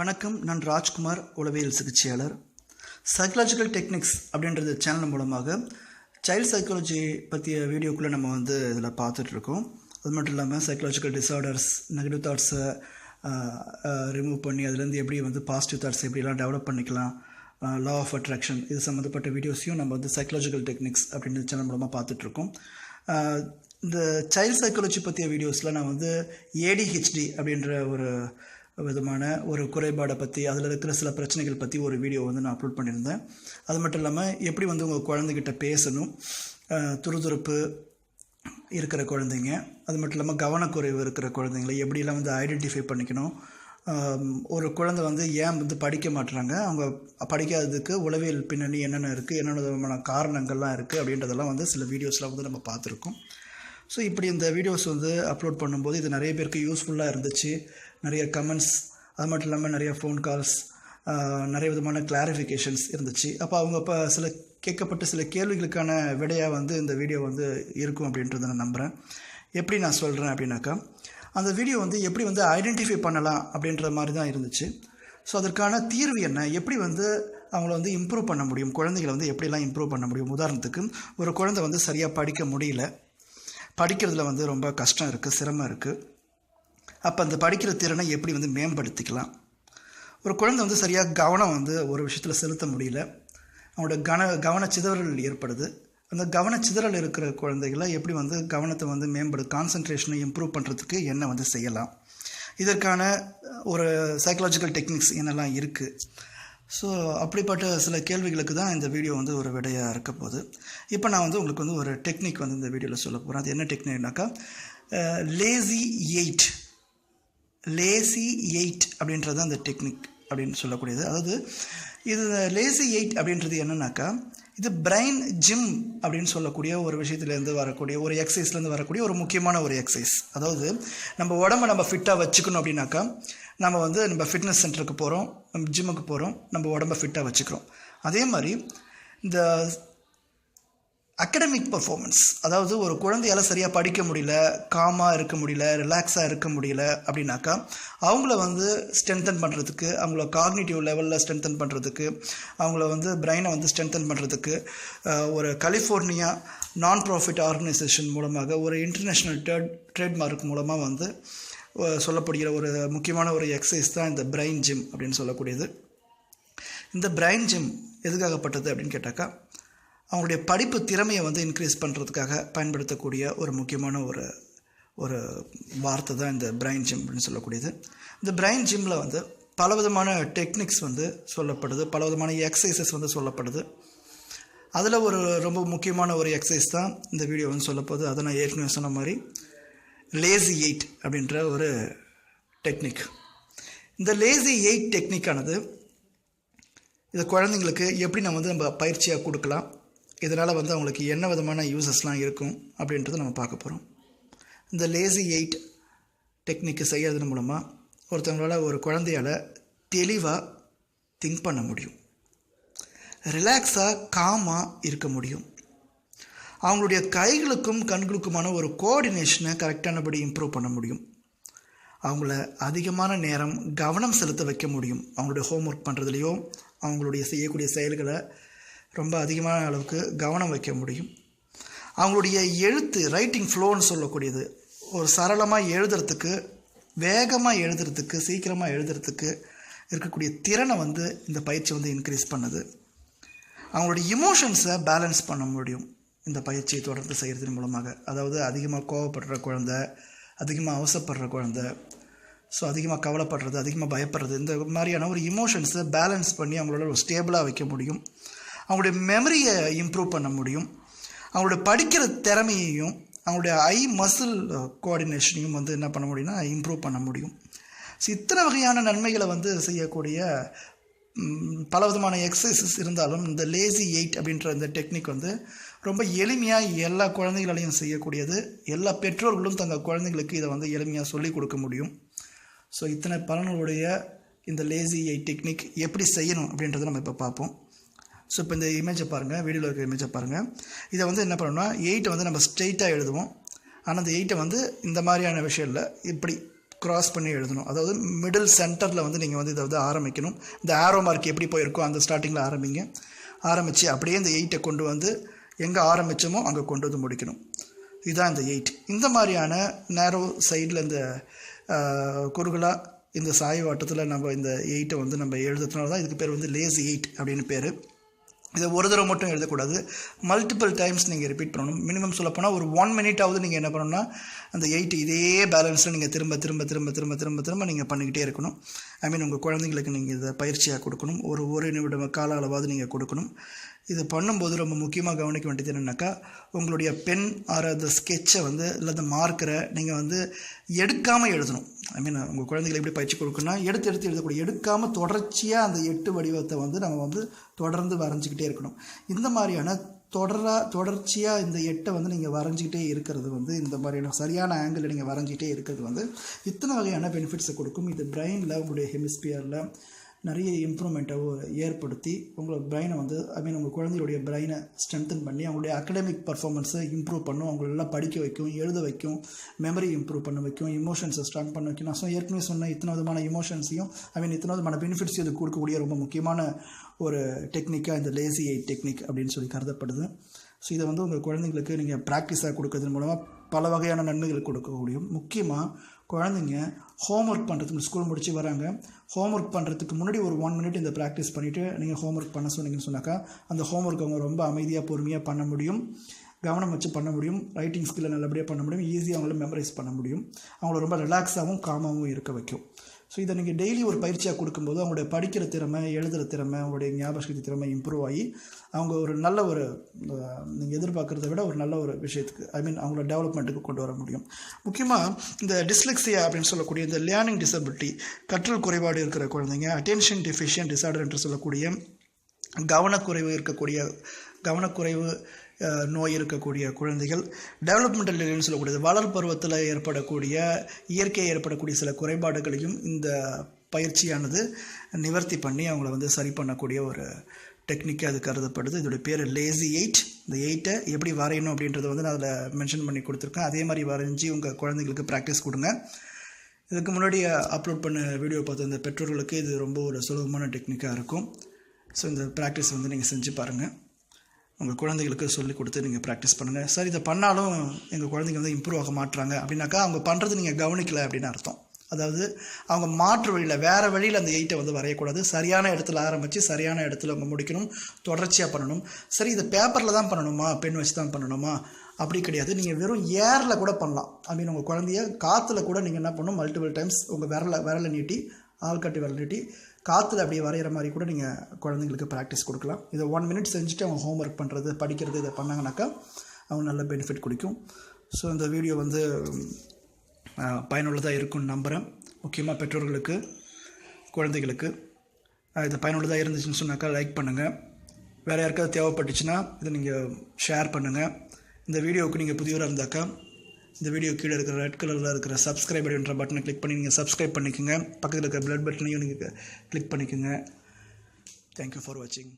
வணக்கம் நான் ராஜ்குமார் உளவியல் சிகிச்சையாளர். சைக்கலாஜிக்கல் டெக்னிக்ஸ் அப்படின்றது சேனல் மூலமாக சைல்ட் சைக்காலஜி பற்றிய வீடியோக்குள்ளே நம்ம வந்து இதில் பார்த்துட்ருக்கோம். அது மட்டும் இல்லாமல் சைக்கலாஜிக்கல் டிஸார்டர்ஸ் நெகட்டிவ் தாட்ஸை ரிமூவ் பண்ணி அதுலேருந்து எப்படி வந்து பாசிட்டிவ் தாட்ஸ் எப்படிலாம் டெவலப் பண்ணிக்கலாம் லா ஆஃப் அட்ராக்ஷன் இது சம்மந்தப்பட்ட வீடியோஸையும் நம்ம வந்து சைக்கலாஜிக்கல் டெக்னிக்ஸ் அப்படின்ற சேனல் மூலமாக பார்த்துட்ருக்கோம். இந்த சைல்ட் சைக்காலஜி பற்றிய வீடியோஸில் நான் வந்து ஏடிஹெச்டி அப்படின்ற ஒரு விதமான ஒரு குறைபாடை பற்றி அதில் இருக்கிற சில பிரச்சனைகள் பற்றி ஒரு வீடியோ வந்து நான் அப்லோட் பண்ணியிருந்தேன். அது மட்டும் இல்லாமல் எப்படி வந்து உங்கள் குழந்தைகிட்ட பேசணும்? துருதுருப்பு இருக்கிற குழந்தைங்க அது மட்டும் இல்லாமல் கவனக்குறைவு இருக்கிற குழந்தைங்களை எப்படிலாம் வந்து ஐடென்டிஃபை பண்ணிக்கணும்? ஒரு குழந்தை வந்து ஏன் வந்து படிக்க மாட்டுறாங்க அவங்க படிக்காததுக்கு உளவியல் பின்னணி என்னென்ன இருக்குது என்னென்ன விதமான காரணங்கள்லாம் இருக்குது அப்படின்றதெல்லாம் வந்து சில வீடியோஸ்லாம் வந்து நம்ம பார்த்துருக்கோம். ஸோ இப்படி இந்த வீடியோஸ் வந்து அப்லோட் பண்ணும்போது இது நிறைய பேருக்கு யூஸ்ஃபுல்லாக இருந்துச்சு. நிறைய கமெண்ட்ஸ் அது மட்டும் இல்லாமல் நிறைய ஃபோன் கால்ஸ் நிறைய விதமான கிளாரிஃபிகேஷன்ஸ் இருந்துச்சு. அப்போ அவங்க இப்போ சில கேட்கப்பட்ட சில கேள்விகளுக்கான விடையாக வந்து இந்த வீடியோ வந்து இருக்கும் அப்படின்றத நான் நம்புகிறேன் எப்படி நான் சொல்கிறேன் அப்படின்னாக்கா அந்த வீடியோ வந்து எப்படி வந்து ஐடென்டிஃபை பண்ணலாம் அப்படின்ற மாதிரி தான் இருந்துச்சு. ஸோ அதற்கான தீர்வு என்ன? எப்படி வந்து அவங்கள வந்து இம்ப்ரூவ் பண்ண முடியும்? குழந்தைகளை வந்து எப்படிலாம் இம்ப்ரூவ் பண்ண முடியும்? உதாரணத்துக்கு ஒரு குழந்தை வந்து சரியாக படிக்க முடியல. படிக்கிறதுல வந்து ரொம்ப கஷ்டம் இருக்குது சிரமம் இருக்குது அப்போ அந்த படிக்கிற திறனை எப்படி வந்து மேம்படுத்திக்கலாம்? ஒரு குழந்தை வந்து சரியாக கவனம் வந்து ஒரு விஷயத்தில் செலுத்த முடியல. அவனோட கன கவனச்சிதறல் ஏற்படுது. அந்த கவனச்சிதறல் இருக்கிற குழந்தைகளை எப்படி வந்து கவனத்தை வந்து மேம்படு கான்சன்ட்ரேஷனை இம்ப்ரூவ் பண்ணுறதுக்கு என்ன வந்து செய்யலாம்? இதற்கான ஒரு சைக்கலாஜிக்கல் டெக்னிக்ஸ் என்னெல்லாம் இருக்குது ஸோ அப்படிப்பட்ட சில கேள்விகளுக்கு தான் இந்த வீடியோ வந்து ஒரு விடையாக இருக்க போகுது. இப்போ நான் வந்து உங்களுக்கு வந்து ஒரு டெக்னிக் வந்து இந்த வீடியோவில் சொல்ல போகிறேன் அது என்ன டெக்னிக்னாக்கா லேசி எயிட் லேசி எயிட் அப்படின்றது அந்த டெக்னிக் அப்படின்னு சொல்லக்கூடியது. அதாவது இது லேசி எயிட் அப்படின்றது என்னன்னாக்கா இது பிரைன் ஜிம் அப்படின்னு சொல்லக்கூடிய ஒரு விஷயத்துலேருந்து வரக்கூடிய ஒரு எக்ஸசைஸ்லேருந்து வரக்கூடிய ஒரு முக்கியமான ஒரு எக்ஸசைஸ் அதாவது நம்ம உடம்ப நம்ம ஃபிட்டாக வச்சுக்கணும் அப்படின்னாக்கா நம்ம வந்து நம்ம ஃபிட்னஸ் சென்டருக்கு போகிறோம் நம்ம ஜிம்முக்கு போகிறோம் நம்ம உடம்ப ஃபிட்டாக வச்சுக்கிறோம். அதே மாதிரி இந்த அகடமிக் பர்ஃபார்மன்ஸ் அதாவது ஒரு குழந்தையால் சரியாக படிக்க முடியல காமாக இருக்க முடியல ரிலாக்ஸாக இருக்க முடியல அப்படின்னாக்கா அவங்கள வந்து ஸ்ட்ரென்தன் பண்ணுறதுக்கு அவங்கள காக்னிட்டிவ் லெவலில் ஸ்ட்ரென்தன் பண்ணுறதுக்கு அவங்கள வந்து பிரெயினை வந்து ஸ்ட்ரென்தன் பண்ணுறதுக்கு ஒரு கலிஃபோர்னியா நான் ப்ராஃபிட் ஆர்கனைசேஷன் மூலமாக ஒரு இன்டர்நேஷ்னல் ட்ரேட் ட்ரேட்மார்க் மூலமாக வந்து சொல்லப்படுகிற ஒரு முக்கியமான ஒரு எக்ஸசைஸ் தான் இந்த பிரெயின் ஜிம் அப்படின்னு சொல்லக்கூடியது. இந்த பிரெயின் ஜிம் எதுக்காகப்பட்டது அப்படின்னு கேட்டாக்கா அவங்களுடைய படிப்பு திறமையை வந்து இன்க்ரீஸ் பண்ணுறதுக்காக பயன்படுத்தக்கூடிய ஒரு முக்கியமான ஒரு ஒரு வார்த்தை தான் இந்த பிரைன் ஜிம் அப்படின்னு சொல்லக்கூடியது. இந்த பிரைன் ஜிம்மில் வந்து பல விதமான டெக்னிக்ஸ் வந்து சொல்லப்படுது பல விதமான எக்ஸசைசஸ் வந்து சொல்லப்படுது. அதில் ஒரு ரொம்ப முக்கியமான ஒரு எக்ஸசைஸ் தான் இந்த வீடியோ வந்து சொல்லப்போகுது. அதை நான் ஏற்கனவே சொன்ன மாதிரி லேசி எயிட் அப்படின்ற ஒரு டெக்னிக் இந்த லேசி எயிட் டெக்னிக்கானது இதை குழந்தைங்களுக்கு எப்படி நம்ம வந்து நம்ம பயிற்சியாக கொடுக்கலாம்? இதனால் வந்து அவங்களுக்கு என்ன விதமான யூசஸ்லாம் இருக்கும் அப்படின்றத நம்ம பார்க்க போகிறோம் இந்த லேசி எயிட் டெக்னிக்கு செய்கிறது மூலமாக ஒருத்தவங்களால ஒரு குழந்தையால் தெளிவாக திங்க் பண்ண முடியும். ரிலாக்ஸாக காமாக இருக்க முடியும். அவங்களுடைய கைகளுக்கும் கண்களுக்குமான ஒரு கோஆர்டினேஷனை கரெக்டானபடி இம்ப்ரூவ் பண்ண முடியும். அவங்கள அதிகமான நேரம் கவனம் செலுத்த வைக்க முடியும். அவங்களுடைய ஹோம் ஒர்க் பண்ணுறதுலையோ அவங்களுடைய செய்யக்கூடிய செயல்களை ரொம்ப அதிகமான அளவுக்கு கவனம் வைக்க முடியும். அவங்களுடைய எழுத்து ரைட்டிங் ஃப்ளோன்னு சொல்லக்கூடியது. ஒரு சரளமாக எழுதுறதுக்கு வேகமாக எழுதுறதுக்கு சீக்கிரமாக எழுதுறதுக்கு இருக்கக்கூடிய திறனை வந்து இந்த பயிற்சி வந்து இன்க்ரீஸ் பண்ணுது. அவங்களுடைய இமோஷன்ஸை பேலன்ஸ் பண்ண முடியும் இந்த பயிற்சியை தொடர்ந்து செய்கிறதன் மூலமாக. அதாவது அதிகமாக கோவப்படுற குழந்த அதிகமாக அவசப்படுற குழந்த ஸோ அதிகமாக கவலைப்படுறது அதிகமாக பயப்படுறது இந்த மாதிரியான ஒரு இமோஷன்ஸை பேலன்ஸ் பண்ணி அவங்களோட ஒரு ஸ்டேபிளாக வைக்க முடியும். அவங்களுடைய மெமரியை இம்ப்ரூவ் பண்ண முடியும். அவங்களுடைய படிக்கிற திறமையையும் அவங்களுடைய ஐ மசில் கோஆர்டினேஷனையும் வந்து என்ன பண்ண முடியும்னா இம்ப்ரூவ் பண்ண முடியும். ஸோ இத்தனை வகையான நன்மைகளை வந்து செய்யக்கூடிய பல விதமான எக்ஸசைசஸ் இருந்தாலும் இந்த லேசி எயிட் அப்படின்ற இந்த டெக்னிக் வந்து ரொம்ப எளிமையாக எல்லா குழந்தைகளாலையும் செய்யக்கூடியது. எல்லா பெற்றோர்களும் தங்கள் குழந்தைங்களுக்கு இதை வந்து எளிமையாக சொல்லிக் கொடுக்க முடியும். ஸோ இத்தனை பலன்களுடைய இந்த லேசி எயிட் டெக்னிக் எப்படி செய்யணும் அப்படின்றத நம்ம இப்போ பார்ப்போம். ஸோ இப்போ இந்த இமேஜை பாருங்கள் வீடியோவில் இருக்கிற இமேஜை பாருங்கள் இதை வந்து என்ன பண்ணணும்னா எயிட்டை வந்து நம்ம ஸ்ட்ரெயிட்டாக எழுதுவோம். ஆனால் அந்த எயிட்டை வந்து இந்த மாதிரியான விஷயம் இல்லை இப்படி க்ராஸ் பண்ணி எழுதணும். அதாவது மிடில் சென்டரில் வந்து நீங்கள் வந்து இதை வந்து ஆரம்பிக்கணும். இந்த ஆரோ மார்க் எப்படி போயிருக்கோ அந்த ஸ்டார்டிங்கில் ஆரம்பிங்க. ஆரம்பித்து அப்படியே இந்த எயிட்டை கொண்டு வந்து எங்கே ஆரம்பித்தோமோ அங்கே கொண்டு வந்து முடிக்கணும். இதுதான் இந்த எயிட் இந்த மாதிரியான நேரோ சைடில் இந்த குறுகலாக இந்த சாய்வாட்டத்தில் நம்ம இந்த எயிட்டை வந்து நம்ம எழுதுறதுனால தான் இதுக்கு பேர் வந்து லேசி எயிட் அப்படின்னு பேர். இதை ஒரு தடவை மட்டும் எழுதக்கூடாது. மல்டிபிள் டைம்ஸ் நீங்கள் ரிப்பீட் பண்ணணும். மினிமம் சொல்லப்போனால் ஒரு ஒன் மினிட்டாவது நீங்கள் என்ன பண்ணணும்னா அந்த எயிட் இதே பேலன்ஸில் நீங்கள் திரும்ப திரும்ப திரும்ப திரும்ப திரும்ப திரும்ப நீங்கள் பண்ணிக்கிட்டே இருக்கணும். ஐ மீன் உங்கள் குழந்தைங்களுக்கு நீங்கள் இதை பயிற்சியாக கொடுக்கணும். ஒரு ஒரு நிமிடம் கால அளவாவது நீங்கள் கொடுக்கணும். இது பண்ணும்போது ரொம்ப முக்கியமாக கவனிக்க வேண்டியது என்னென்னாக்கா உங்களுடைய பென் ஆர் அந்த ஸ்கெட்சை வந்து இல்லை அந்த மார்க்கரை நீங்கள் வந்து எடுக்காமல் எழுதணும். ஐ மீன் உங்கள் குழந்தைகளை எப்படி பயிற்சி கொடுக்கணும்னா எடுத்து எடுத்து எழுதக்கூடிய எடுக்காமல் தொடர்ச்சியாக அந்த எட்டு வடிவத்தை வந்து நம்ம வந்து தொடர்ந்து வரைஞ்சிக்கிட்டே இருக்கணும். இந்த மாதிரியான தொடரா தொடர்ச்சியாக இந்த எட்டை வந்து நீங்கள் வரைஞ்சிக்கிட்டே இருக்கிறது வந்து இந்த மாதிரியான சரியான ஆங்கிளில் நீங்கள் வரைஞ்சிக்கிட்டே இருக்கிறது வந்து இத்தனை வகையான பெனிஃபிட்ஸை கொடுக்கும். இது பிரெயினில் உங்களுடைய ஹெமிஸ்பியரில் நிறைய இம்ப்ரூவ்மெண்ட்டை ஏற்படுத்தி உங்களோட பிரெயினை வந்து ஐ மீன் உங்கள் குழந்தையுடைய பிரெயினை ஸ்ட்ரென்தன் பண்ணி அவங்களுடைய அகடமிக் பர்ஃபார்மன்ஸை இம்ப்ரூவ் பண்ணும். அவங்களெல்லாம் படிக்க வைக்கும் எழுத வைக்கும் மெமரி இம்ப்ரூவ் பண்ண வைக்கும் இமோஷன்ஸை ஸ்ட்ராங் பண்ண வைக்கும். நான் சொன்ன ஏற்கனவே சொன்ன இத்தனை விதமான இமோஷன்ஸையும் ஐ மீன் இத்தனை விதமான பெனிஃபிட்ஸையும் இது கொடுக்கக்கூடிய ரொம்ப முக்கியமான ஒரு டெக்னிக்காக இந்த லேசி எயிட் டெக்னிக் அப்படின்னு சொல்லி கருதப்படுது. ஸோ இதை வந்து உங்கள் குழந்தைங்களுக்கு நீங்கள் ப்ராக்டிஸாக கொடுக்கறது மூலமாக பல வகையான நன்மைகள் கொடுக்க முடியும் முக்கியமாக குழந்தைங்க ஹோம்ஒர்க் பண்ணுறதுக்கு ஸ்கூல் முடிச்சு வராங்க. ஹோம்ஒர்க் பண்ணுறதுக்கு முன்னாடி ஒரு ஒன் மினிட் இந்த ப்ராக்டிஸ் பண்ணிவிட்டு நீங்கள் ஹோம்ஒர்க் பண்ண சொன்னீங்கன்னு சொன்னாக்கா அந்த ஹோம்ஒர்க் அவங்க ரொம்ப அமைதியாக பொறுமையாக பண்ண முடியும். கவனம் வச்சு பண்ண முடியும். ரைட்டிங் ஸ்கில்லை நல்லபடியாக பண்ண முடியும். ஈஸியாக அவங்கள மெமரைஸ் பண்ண முடியும். அவங்கள ரொம்ப ரிலாக்ஸாகவும் காமாகவும் இருக்க வைக்கும். ஸோ இதை நீங்கள் டெய்லி ஒரு பயிற்சியாக கொடுக்கும்போது அவங்களுடைய படிக்கிற திறமை எழுதுகிற திறமை அவங்களுடைய ஞாபகசக்தி திறமை இம்ப்ரூவ் ஆகி அவங்க ஒரு நல்ல ஒரு நீங்கள் எதிர்பார்க்குறத விட ஒரு நல்ல ஒரு விஷயத்துக்கு ஐ மீன் அவங்களோட டெவலப்மெண்ட்டுக்கு கொண்டு வர முடியும். முக்கியமாக இந்த டிஸ்லெக்ஸியா அப்படின்னு சொல்லக்கூடிய இந்த லேர்னிங் டிசபிலிட்டி கற்றல் குறைபாடு இருக்கிற குழந்தைங்க அட்டென்ஷன் டிஃபிஷியன் டிசார்டர் என்று சொல்லக்கூடிய கவனக்குறைவு இருக்கக்கூடிய கவனக்குறைவு நோய் இருக்கக்கூடிய குழந்தைகள். டெவலப்மெண்டல் டிலேன்னு சொல்லக்கூடியது. வளர் பருவத்தில் ஏற்படக்கூடிய இயற்கையை ஏற்படக்கூடிய சில குறைபாடுகளையும் இந்த பயிற்சியானது நிவர்த்தி பண்ணி அவங்கள வந்து சரி பண்ணக்கூடிய ஒரு டெக்னிக்காக அது கருதப்படுது. இதோட பேர் லேசி எயிட் இந்த எயிட்டை எப்படி வரையணும் அப்படின்றத வந்து நான் அதில் மென்ஷன் பண்ணி கொடுத்துருக்கேன். அதே மாதிரி வரைஞ்சி உங்கள் குழந்தைங்களுக்கு ப்ராக்டிஸ் கொடுங்க. இதுக்கு முன்னாடி அப்லோட் பண்ண வீடியோ பார்த்த இந்த பெற்றோர்களுக்கு இது ரொம்ப ஒரு சுலபமான டெக்னிக்காக இருக்கும். ஸோ இந்த ப்ராக்டிஸ் வந்து நீங்கள் செஞ்சு பாருங்கள் உங்கள் குழந்தைகளுக்கு சொல்லிக் கொடுத்து நீங்கள் ப்ராக்டிஸ் பண்ணுங்கள் சார் இதை பண்ணாலும் எங்கள் குழந்தைங்க வந்து இம்ப்ரூவ் ஆக மாட்டுறாங்க அப்படின்னாக்கா அவங்க பண்ணுறது நீங்கள் கவனிக்கலை அப்படின்னு அர்த்தம். அதாவது அவங்க மாற்று வழியில் வேறு வழியில் அந்த எயிட்டை வந்து வரையக்கூடாது. சரியான இடத்துல ஆரம்பித்து சரியான இடத்துல அவங்க முடிக்கணும். தொடர்ச்சியாக பண்ணணும். சரி இதை பேப்பரில் தான் பண்ணணுமா? பென் வச்சு தான் பண்ணணுமா? அப்படி கிடையாது. நீங்கள் வெறும் ஏரில் கூட பண்ணலாம். ஐ மீன் உங்கள் குழந்தைய காற்றுல கூட நீங்கள் என்ன பண்ணணும்? மல்டிபிள் டைம்ஸ் உங்கள் விரலை விரலை நீட்டி ஆள்கட்டு விரல் நீட்டி காற்றுல அப்படியே வரைகிற மாதிரி கூட நீங்கள் குழந்தைங்களுக்கு ப்ராக்டிஸ் கொடுக்கலாம். இதை ஒன் மினிட் செஞ்சுட்டு அவங்க ஹோம் ஒர்க் பண்ணுறது படிக்கிறது இதை பண்ணாங்கனாக்கா அவங்க நல்ல பெனிஃபிட் கொடுக்கும். ஸோ இந்த வீடியோ வந்து பயனுள்ளதாக இருக்கும்னு நம்புகிறேன் முக்கியமாக பெற்றோர்களுக்கு குழந்தைகளுக்கு. இது பயனுள்ளதாக இருந்துச்சுன்னு சொன்னாக்கா லைக் பண்ணுங்கள் வேறு யாருக்காவது தேவைப்பட்டுச்சுன்னா இதை நீங்கள் ஷேர் பண்ணுங்கள் இந்த வீடியோவுக்கு நீங்கள் புதியவராக இருந்தாக்கா இந்த வீடியோ கீழே இருக்கிற ரெட் கலரில் இருக்கிற சப்ஸ்கிரைப் அப்படின்ற பட்டனை கிளிக் பண்ணி நீங்கள் சப்ஸ்கிரைப் பண்ணிக்கோங்க. பக்கத்தில் இருக்கிற பிளட் பட்டனையும் நீங்கள் கிளிக் பண்ணிக்கோங்க. தேங்க்யூ ஃபார் வாட்சிங்